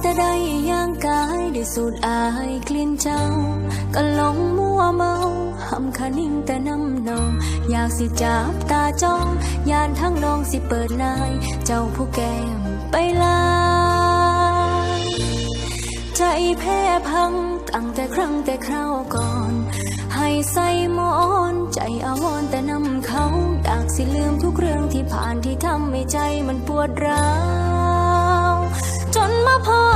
แต่ได้ย่างกายได้สูดอายกลิ่นเจ้า ก็หลงมัวเมาหำคะนิ่งแต่น้ำนอง อยากสิจับตาจ้องยานทั้งน้องสิเปิดนาย เจ้าผู้แก้มไปลาใจแพ้พังตั้งแต่ครั้งแต่คราวก่อน ให้ใส่หมอนใจอาวรแต่นำเขาอยากสิลืมทุกเรื่องที่ผ่านที่ทำให้ใจมันปวดร้าวจนมาพอ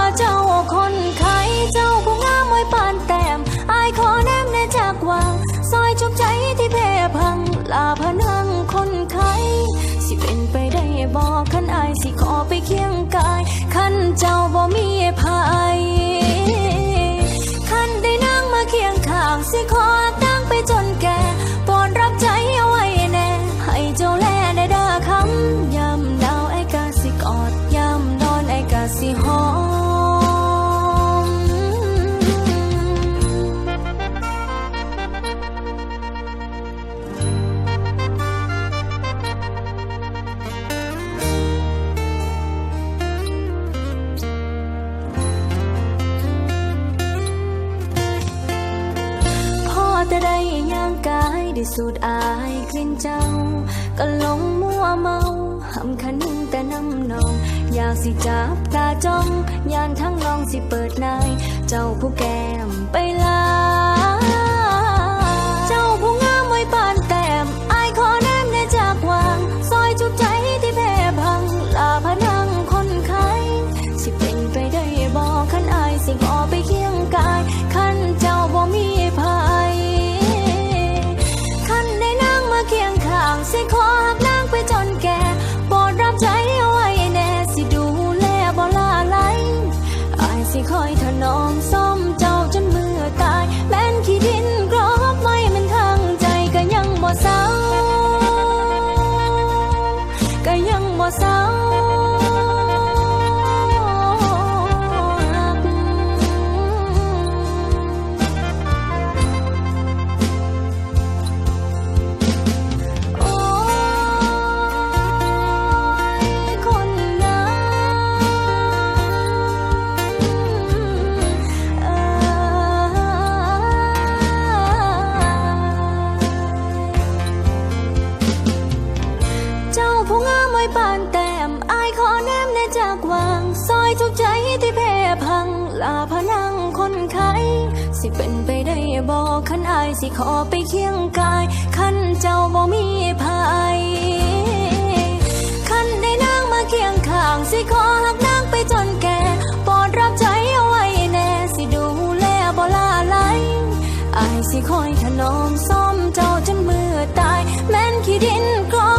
ลาพนังคนไข้สิเป็นไปได้บอกขันอายสิขอไปเคียง สูดอายกลิ่นเจ้า ก็หลงมัวเมาหำคันนิ่งแต่น้ำนอง อยากสิจับตาจ้องยานทั้งน้องสิเปิดนาย เจ้าผู้แก้มไปลา ก็ยั ทุกใจที่แพ้พังลาพนังคนไข้สิเป็นไปได้บอกขันอายสิขอไปเคียงกายขันเจ้าบ่มีภัยขันได้นางมาเคียงข้างสิขอหักนางไปจนแก่ปรดรับใจเอาไว้แน่สิดูแลบ่ลาไหลอายสิคอยถนอมซ่อมเจ้าจนมือตาย แม้นขี้ดินกรอ